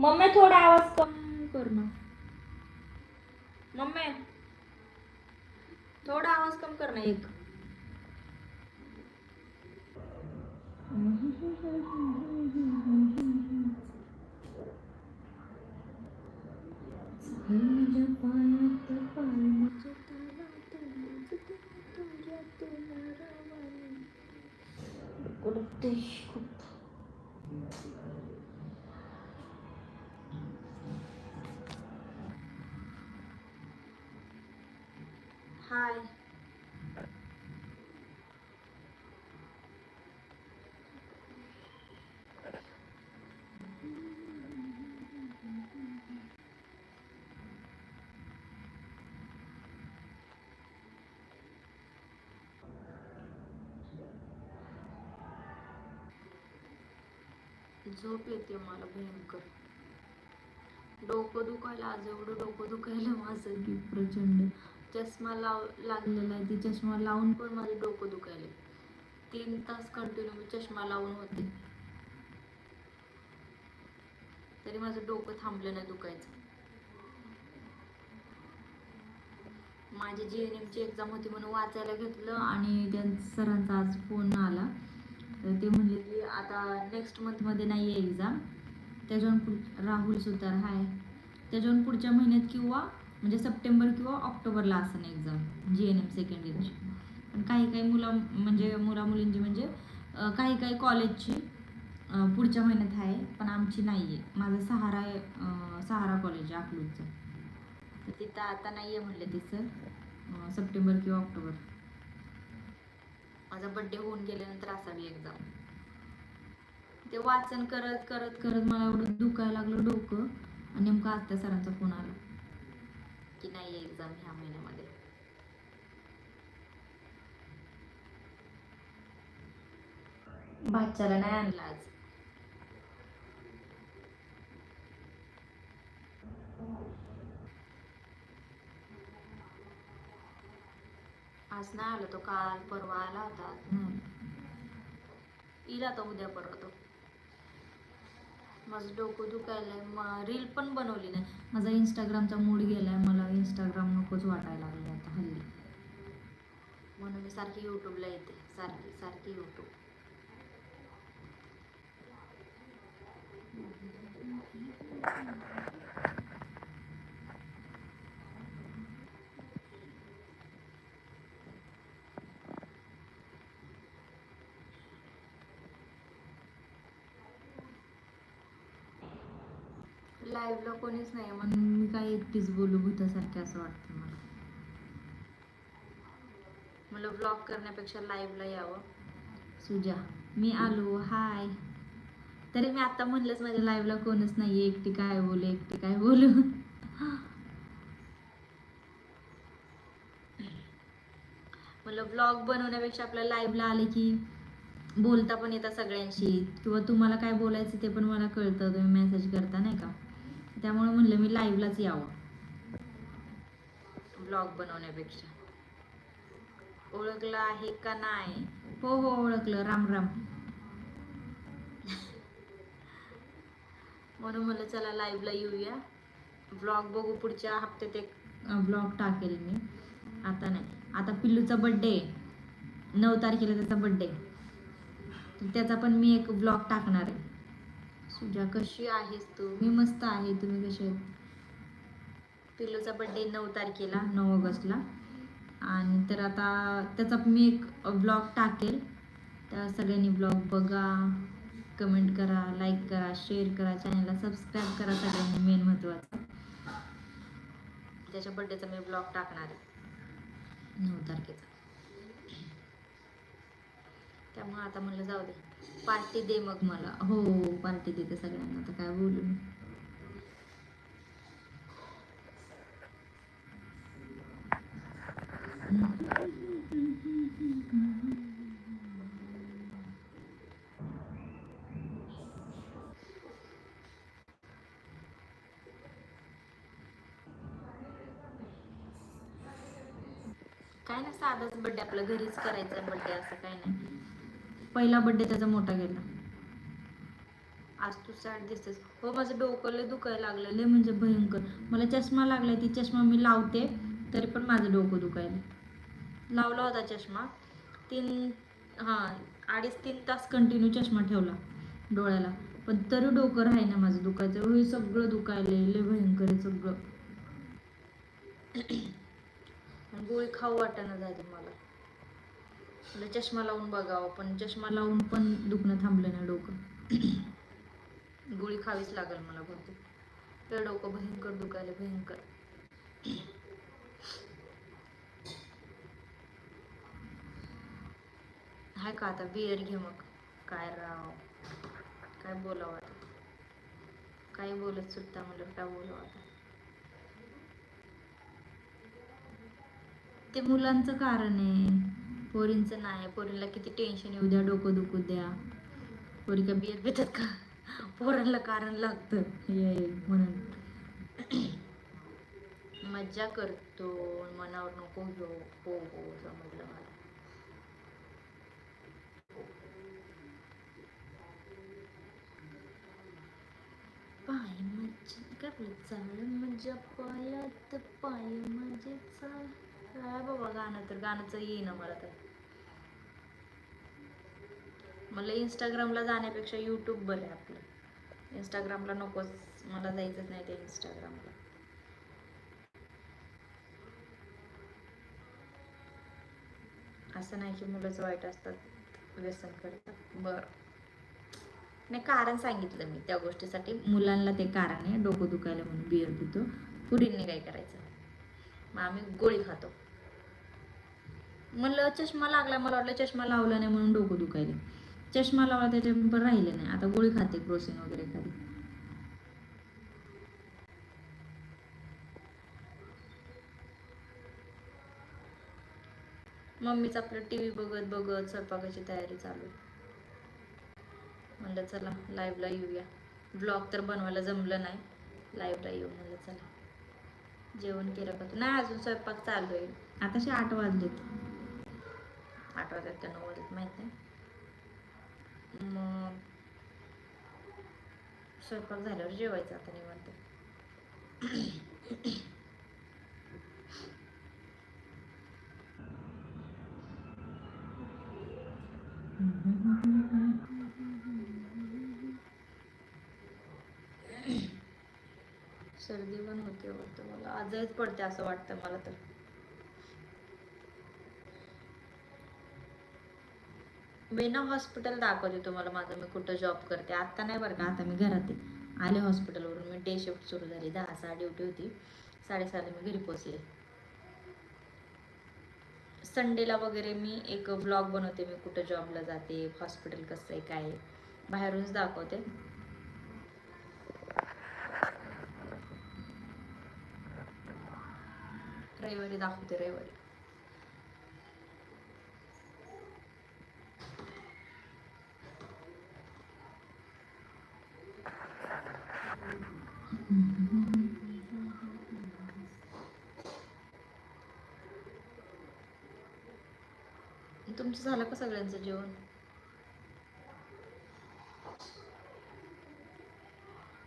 Mummy थोडा आवाज कम कर ना. मम्मी थोडा आवाज कम कर ना एक. माझ्या पायात पाय माझ्या तालात नाचते तुझ्या तुमारावाने. डोकं दुखतंय खूप हाय झोप येते मला भयंकर. डोकं दुखायला आज एवढं डोकं दुखायला माझं की प्रचंड. चष्मा लाव लागलेला आहे ती चष्मा लावून पण माझं डोकं दुखायला तीन तास कंटिन्यू मी चष्मा लावून होते. तरी माझं डोकं थांबलं नाही दुखायचं. माझी जी एन एमची एक्झाम होती म्हणून वाचायला घेतलं आणि त्या सरांचा आज फोन आला. तर ते म्हणले की आता नेक्स्ट मंथमध्ये नाही आहे एक्झाम त्याच्यावर पुढ राहुल सुतार हाय त्याच्यावर पुढच्या महिन्यात किंवा म्हणजे सप्टेंबर किंवा ऑक्टोबरला असेल exam G N M second इयरची पण काही काही मुलं म्हणजे मुला मुलींची म्हणजे काही काही कॉलेजची पुढच्या महिन्यात आहे पण आमची नाही आहे माझं सहारा सहारा कॉलेज आहे अकलूजचं. तर तिथं आता नाही आहे म्हणले ते सर सप्टेंबर किंवा ऑक्टोबर. माझा बड्डे होऊन गेल्यानंतर असावी एक्झाम ते वाचन करत करत करत मला एवढं दुखायला लागलं डोकं आणि नेमकं आत्या सरांचा फोन आला. की नाही एक्झाम ह्या महिन्यामध्ये. बाच्याला नाही आणला आज. आज नाही आला तो काल परवा आला होता. येईल आता उद्या परवा तो. माझं डोकं दुखायलंय म रील पण बनवली नाही. माझा इंस्टाग्रामचा मूड गेलाय मला इंस्टाग्राम नकोच वाटायला लागले आता हल्ली. म्हणून मी सारखी यूट्यूबला येते. सारखी सारखी यूट्यूब लाईव्हला कोणीच नाही म्हणून मी काय एकटीच बोलू भूतासारखे असं वाटतं मला. मला ब्लॉग करण्यापेक्षा लाईव्हला यावं. सुजा मी आलो हाय तरी मी आता म्हणलंच माझ्या लाईव्हला कोणच नाही एकटी काय बोलू एकटी काय बोलू? मला ब्लॉग बनवण्यापेक्षा आपल्या लाईव्हला आले की बोलता पण येतात सगळ्यांशी. किंवा तुम्हाला काय बोलायचं ते पण मला कळतं तुम्ही मेसेज करता नाही का? त्यामुळे म्हणलं मी लाईव्हलाच यावं. ब्लॉग बनवण्यापेक्षा. ओळखलं आहे का नाही? हो हो ओळखलं. राम राम. म्हणून म्हणलं चला लाईव्हला येऊया. ब्लॉग बघू पुढच्या हप्त्यात एक ब्लॉग टाकेल मी. आता नाही. आता पिल्लूचा बड्डे नऊ तारखेला त्याचा बड्डे त्याचा पण मी एक ब्लॉग टाकणार आहे. सुजा कशी आहेस तू? मी मस्त आहे. तुम्ही कसे आहेत? पिल्लूचा बड्डे नऊ तारखेला नऊ ऑगस्टला. आणि तर आता त्याचा मी एक ब्लॉग टाकेल. त्या सगळ्यांनी ब्लॉग बघा कमेंट करा लाईक करा शेअर करा. चॅनलला सबस्क्राईब करा सगळ्यांनी मेन महत्त्वाचं त्याच्या बड्डेचा मी ब्लॉग टाकणार आहे. नऊ तारखेचा. त्यामुळे आता म्हणलं जाऊ दे. पार्टी दे मग मला. हो पार्टी देते सगळ्यांना. आता काय बोलू काय ना साधाच बड्डे आपला घरीच करायचा बड्डे असं काय नाही. पहिला बड्डे त्याचा मोठा गेला. आज तू सॅड दिसतेस. हो माझं डोकं लय दुखायला लागलं लय म्हणजे भयंकर. मला चष्मा लागलाय ती चष्मा मी लावते तरी पण माझं डोकं दुखायला लावला होता चष्मा. तीन हां अडीच तीन तास कंटिन्यू चष्मा ठेवला डोळ्याला. पण तरी डोकं राही ना माझं दुखायचं. हे सगळं दुखायलंय. लय भयंकर आहे सगळं. गोळी खाऊ वाटणं जायचं मला. मला चष्मा लावून बघावं पण चष्मा लावून पण दुखणं थांबलं नाही डोकं. गोळी खावीच लागेल मला बहुतेक तर डोकं भयंकर दुखायला भयंकर. हाय का आता? बिअर घे मग. काय राव? काय बोलावं आता? काय बोलत सुद्धा म्हणलं काय बोलावं आता? ते मुलांचं कारण आहे. पोरींचं नाही. पोरींना किती टेन्शन येऊ द्या डोकं दुखू द्या. पोरी का बियत भेटत का? पोरांना कारण लागतं. हे म्हणून. मज्जा करतो. मनावर नको घेऊ. हो हो समजलं मला. पाय मज्जा काय चाल मज्जा पायात पाय मजेचा चाल काय बाबा गाणं तर गाणंच येईना मला तर. मला इंस्टाग्रामला जाण्यापेक्षा यूट्यूब बरं आहे आपलं. इंस्टाग्रामला नकोच मला जायचंच नाही ते इंस्टाग्रामला असं नाही की मुलंच वाईट असतात व्यसन करतात. बरं. नाही कारण सांगितलं मी त्या गोष्टीसाठी. मुलांना ते कारण आहे डोकं दुखायला म्हणून बिअर पितो. पुरींनी काय करायचं. मग आम्ही गोळी खातो. म्हणलं चष्मा लागला मला वाटलं चष्मा लावला नाही म्हणून डोकं दुखायले. चष्मा लावला त्याच्या पण राहिले नाही. आता गोळी खाते क्रोसिन वगैरे खाली मम्मीच आपलं टी व्ही बघत बघत स्वयंपाकाची तयारी चालू. आहे. म्हणलं चला लाईव्हला येऊया. ब्लॉग तर बनवायला जमलं नाही. लाईव्हला येऊ म्हणलं चला. जेवण केलं का नाही अजून स्वयंपाक चालू आहे. आताशे आठ वाजलेत. आठ वाजत का नऊ वाजत माहीत नाही. मग स्वयंपाक झाल्यावर जेवायचं आता निवांत. सर्दी पण होते हो, वाटतं मला आजच पडते असं वाटतं मला तर. मी ना हॉस्पिटल दाखवते तुम्हाला माझं मी कुठं जॉब करते. आता नाही बरं का आता मी घरात आले हॉस्पिटलवरून मी डे शिफ्ट सुरू झाली दहा सहा ड्युटी होती. साडेसहाला मी घरी पोचले संडेला वगैरे मी एक ब्लॉग बनवते मी कुठं जॉबला जाते हॉस्पिटल कसं आहे काय बाहेरूनच दाखवते. रविवारी दाखवते रविवारी. तुमचं झालं का सगळ्यांचं जेवण?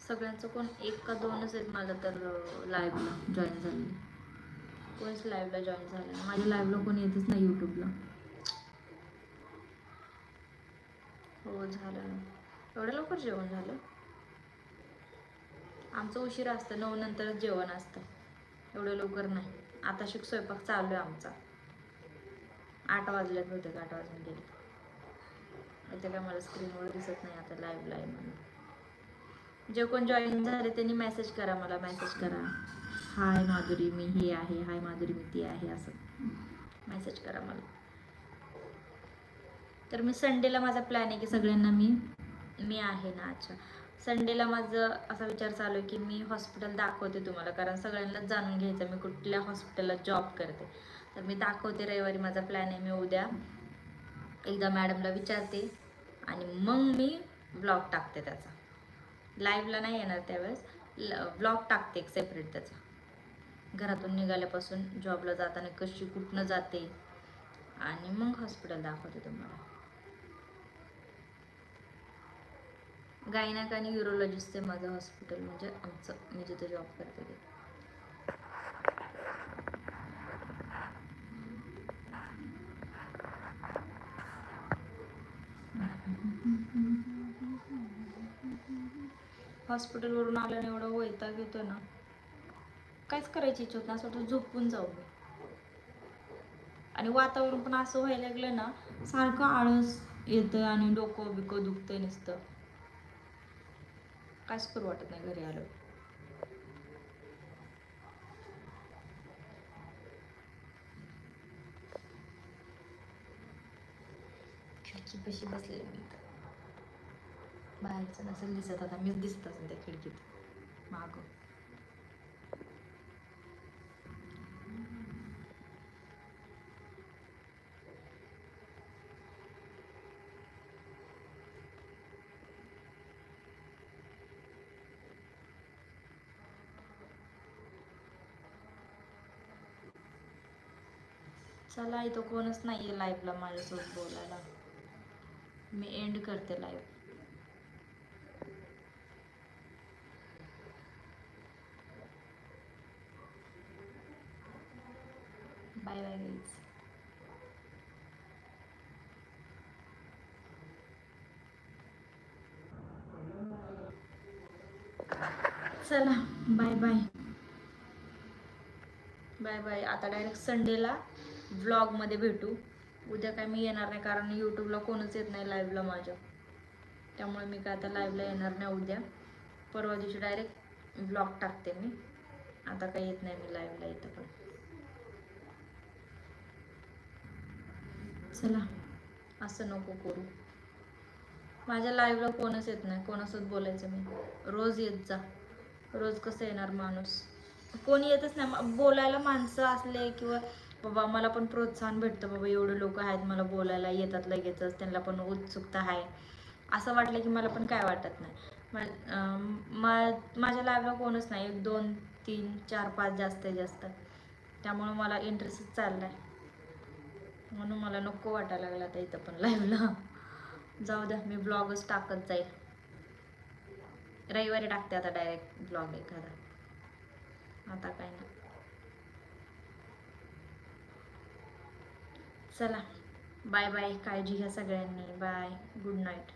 सगळ्यांचं कोण? एक का दोनच आहेत माझं तर लाईव्हला जॉईन झाले कोणीच लाईव्हला जॉईन झालं नाही. माझ्या लाईव्हला कोणी येतच नाही यूट्यूबला हो झालं ना. एवढं लवकर जेवण झालं? आमचं उशीर असतं नऊ नंतरच जेवण असतं. एवढं लवकर नाही. आता शिक स्वयंपाक चालू आहे आमचा. आठ वाजल्यात होते आठ वाजून गेले. इथे काय मला स्क्रीनवर दिसत नाही आता लाईव्ह लाईव्ह म्हणून. जे कोण जॉईन झाले त्यांनी मेसेज करा मला मेसेज करा. हाय माधुरी मी ही आहे हाय माधुरी मी ती आहे असं. मेसेज करा मला. तर मी संडेला माझा प्लॅन आहे की सगळ्यांना मी मी आहे ना अच्छा. संडेला माझं असा विचार चालू आहे की मी हॉस्पिटल दाखवते तुम्हाला कारण सगळ्यांनाच जाणून घ्यायचं मी कुठल्या हॉस्पिटलला जॉब करते. तर मी दाखवते रविवारी माझा प्लॅन आहे मी उद्या एकदा मॅडमला विचारते आणि मग मी ब्लॉग टाकते त्याचा. लाईव्हला नाही येणार त्यावेळेस ब्लॉग टाकते एक सेपरेट त्याचा. घरातून निघाल्यापासून जॉबला जाताना कशी कुठनं जाते? आणि मग हॉस्पिटल दाखवते तुम्हाला. गायनाक आणि युरोलॉजिस्ट आहे माझं हॉस्पिटल म्हणजे आमचं मी जिथे जॉब करते ते. हॉस्पिटलवरून आल्याने एवढा वैताग येतो ना. काहीच करायची इच्छा होत नाही असं वाटतं झोपून जाऊ मी. आणि वातावरण पण असं व्हायला लागलं ना सारखं आळस येतं आणि डोकं बिकं दुखतंय नसतं. काहीच करू वाटत नाही घरी आलं खिडकी कशी बसलेली मी बाहेरचं नसेल दिसत आता मीच दिसत असेल त्या खिडकीत. मागं. चला इथं कोणच नाही आहे लाईव्हला माझ्यासोबत बोलायला. मी एंड करते लाईव्ह बाय बाय गाईज चला बाय बाय बाय बाय आता डायरेक्ट संडेला व्लॉगमध्ये भेटू. उद्या काय मी येणार नाही कारण यूट्यूबला कोणच येत नाही लाईव्हला माझ्या. त्यामुळे मी काय आता लाईव्हला येणार नाही उद्या. परवा दिवशी डायरेक्ट व्लॉग टाकते मी. आता काही येत नाही मी लाईव्हला इथं पण. चला असं नको करू. माझ्या लाईव्हला कोणच येत नाही. कोणासोबत बोलायचं मी? रोज येत जा. रोज कसं येणार माणूस? कोणी येतच नाही. बोलायला माणसं असले किंवा बाबा मला पण प्रोत्साहन भेटतं बाबा एवढे लोक आहेत मला बोलायला येतात लगेचच त्यांना पण उत्सुकता आहे. असं वाटलं की मला पण काय वाटत नाही. मा- मा- माझ्या लाईव्हला कोणच नाही एक दोन तीन चार पाच जास्त जास्त. त्यामुळं मला इंटरेस्टच चाललाय. म्हणून मला नको वाटायला लागला आता इथं पण लाईव्हला जाऊ द्या मी ब्लॉगच टाकत जाईल. रविवारी टाकते आता डायरेक्ट ब्लॉग एखादा. आता काय नाही. चला. बाय बाय काळजी घ्या सगळ्यांनी. बाय. Good night.